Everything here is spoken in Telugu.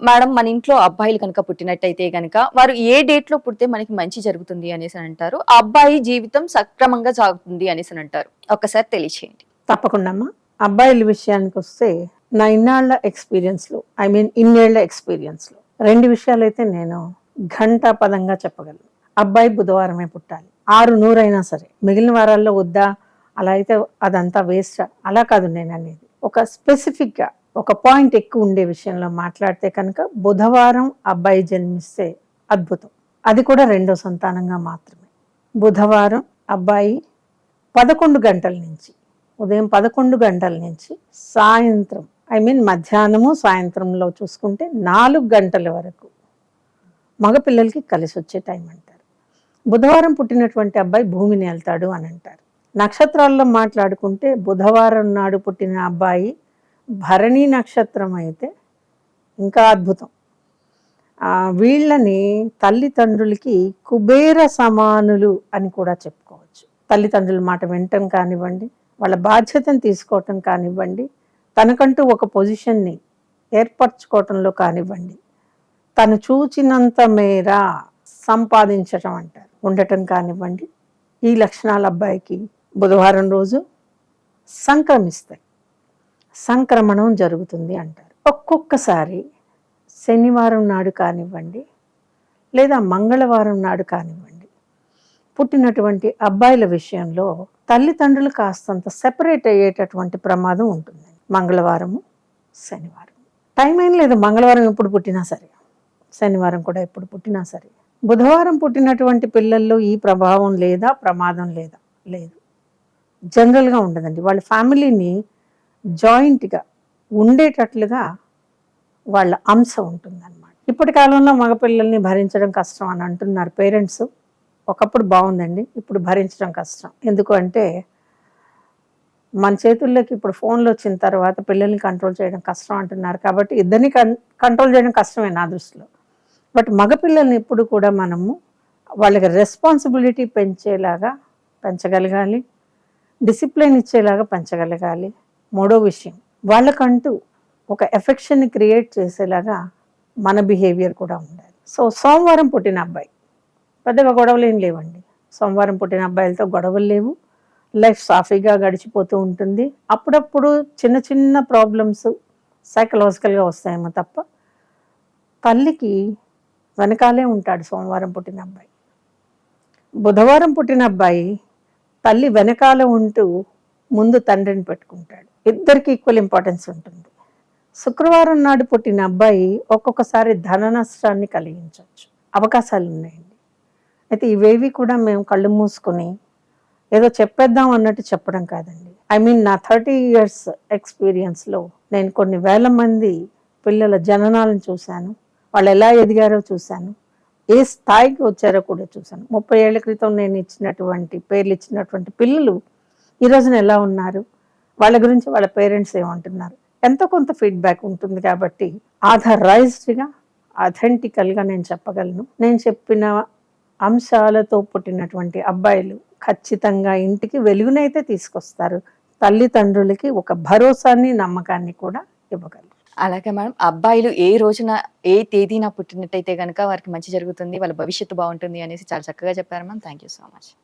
మేడం మన ఇంట్లో అబ్బాయిలు కనుక పుట్టినట్టయితే కనుక వారు ఏ డేట్లో పుడితే మనకి మంచి జరుగుతుంది అనేసి అని అంటారు. ఆ అబ్బాయి జీవితం సక్రమంగా సాగుతుంది అనేసి అని అంటారు. ఒక్కసారి తెలియచేయండి. తప్పకుండా అమ్మా. అబ్బాయిల విషయానికి వస్తే నా ఇన్నాళ్ళ ఎక్స్పీరియన్స్లో ఐ మీన్ ఇన్నేళ్ళ ఎక్స్పీరియన్స్లో రెండు విషయాలైతే నేను ఘంటా పదంగా చెప్పగలను. అబ్బాయి బుధవారమే పుట్టాలి. ఆరు నూరైనా సరే. మిగిలిన వారాల్లో వద్దా? అలా అయితే అదంతా వేస్ట్ అలా కాదు నేను అనేది. ఒక స్పెసిఫిక్గా ఒక పాయింట్ ఎక్కువ ఉండే విషయంలో మాట్లాడితే కనుక బుధవారం అబ్బాయి జన్మిస్తే అద్భుతం. అది కూడా రెండో సంతానంగా మాత్రమే. బుధవారం అబ్బాయి పదకొండు గంటల నుంచి ఉదయం పదకొండు గంటల నుంచి సాయంత్రం ఐ మీన్ మధ్యాహ్నము సాయంత్రంలో చూసుకుంటే నాలుగు గంటల వరకు మగపిల్లలకి కలిసి వచ్చే టైం అంటారు. బుధవారం పుట్టినటువంటి అబ్బాయి భూమిని వెళ్తాడు అని అంటారు. నక్షత్రాల్లో మాట్లాడుకుంటే బుధవారం నాడు పుట్టిన అబ్బాయి భరణి నక్షత్రం అయితే ఇంకా అద్భుతం. వీళ్ళని తల్లిదండ్రులకి కుబేర సమానులు అని కూడా చెప్పుకోవచ్చు. తల్లిదండ్రుల మాట వినటం కానివ్వండి వాళ్ళ బాధ్యతను తీసుకోవటం కానివ్వండి తనకంటూ ఒక పొజిషన్ని ఏర్పరచుకోవటంలో కానివ్వండి తను చూచినంత మేర సంపాదించటం అంటారు. ఉండటం కానివ్వండి ఈ లక్షణాల అబ్బాయికి బుధవారం రోజు సంక్రమిస్తాయి. సంక్రమణం జరుగుతుంది అంటారు. ఒక్కొక్కసారి శనివారం నాడు కానివ్వండి లేదా మంగళవారం నాడు కానివ్వండి పుట్టినటువంటి అబ్బాయిల విషయంలో తల్లిదండ్రులు కాస్తంత సెపరేట్ అయ్యేటటువంటి ప్రమాదం ఉంటుంది. మంగళవారము శనివారం టైం ఏం లేదు మంగళవారం ఎప్పుడు పుట్టినా సరే. శనివారం కూడా ఎప్పుడు పుట్టినా సరే. బుధవారం పుట్టినటువంటి పిల్లల్లో ఈ ప్రభావం లేదా ప్రమాదం లేదా లేదు. జనరల్గా ఉండదండి. వాళ్ళ ఫ్యామిలీని జాయింట్గా ఉండేటట్లుగా వాళ్ళ అంశ ఉంటుందన్నమాట. ఇప్పటి కాలంలో మగపిల్లల్ని భరించడం కష్టం అని అంటున్నారు పేరెంట్స్. ఒకప్పుడు బాగుందండి ఇప్పుడు భరించడం కష్టం. ఎందుకంటే మన చేతుల్లోకి ఇప్పుడు ఫోన్లు వచ్చిన తర్వాత పిల్లల్ని కంట్రోల్ చేయడం కష్టం అంటున్నారు. కాబట్టి ఇద్దరిని కంట్రోల్ చేయడం కష్టమే నా దృష్టిలో. బట్ మగపిల్లల్ని ఎప్పుడు కూడా మనము వాళ్ళకి రెస్పాన్సిబిలిటీ పెంచేలాగా పెంచగలగాలి డిసిప్లిన్ ఇచ్చేలాగా పెంచగలగాలి. మూడో విషయం. వాళ్ళకంటూ ఒక ఎఫెక్షన్ని క్రియేట్ చేసేలాగా మన బిహేవియర్ కూడా ఉండాలి. సో సోమవారం పుట్టిన అబ్బాయి. పెద్దగా గొడవలు ఏం లేవండి. సోమవారం పుట్టిన అబ్బాయిలతో గొడవలు లేవు. లైఫ్ సాఫీగా గడిచిపోతూ ఉంటుంది. అప్పుడప్పుడు చిన్న చిన్న ప్రాబ్లమ్స్ సైకలాజికల్గా వస్తాయేమో తప్ప తల్లికి వెనకాలే ఉంటాడు సోమవారం పుట్టిన అబ్బాయి. బుధవారం పుట్టిన అబ్బాయి తల్లి వెనకాల ఉంటూ ముందు తండ్రిని పెట్టుకుంటాడు. ఇద్దరికి ఈక్వల్ ఇంపార్టెన్స్ ఉంటుంది. శుక్రవారం నాడు పుట్టిన అబ్బాయి ఒక్కొక్కసారి ధన నష్టాన్ని కలిగించవచ్చు. అవకాశాలు ఉన్నాయండి. అయితే ఇవేవి కూడా మేము కళ్ళు మూసుకొని ఏదో చెప్పేద్దాం అన్నట్టు చెప్పడం కాదండి. ఐ మీన్ నా థర్టీ ఇయర్స్ ఎక్స్పీరియన్స్లో నేను కొన్ని వేల మంది పిల్లల జననాలను చూశాను. వాళ్ళు ఎలా ఎదిగారో చూశాను. ఏ స్థాయికి వచ్చారో కూడా చూశాను. ముప్పై ఏళ్ళ క్రితం నేను ఇచ్చినటువంటి పేర్లు ఇచ్చినటువంటి పిల్లలు ఈ రోజున ఎలా ఉన్నారు? వాళ్ళ గురించి వాళ్ళ పేరెంట్స్ ఏమంటున్నారు? ఎంతో కొంత ఫీడ్బ్యాక్ ఉంటుంది కాబట్టి ఆథరైజ్డ్గా అథెంటికల్గా నేను చెప్పగలను. నేను చెప్పిన అంశాలతో పుట్టినటువంటి అబ్బాయిలు ఖచ్చితంగా ఇంటికి వెలుగునైతే తీసుకొస్తారు. తల్లిదండ్రులకి ఒక భరోసాని నమ్మకాన్ని కూడా ఇవ్వగలరు. అలాగే మేడం అబ్బాయిలు ఏ రోజున ఏ తేదీన పుట్టినట్టయితే కనుక వారికి మంచి జరుగుతుంది వాళ్ళ భవిష్యత్తు బాగుంటుంది అనేసి చాలా చక్కగా చెప్పారు ma'am thank you so much.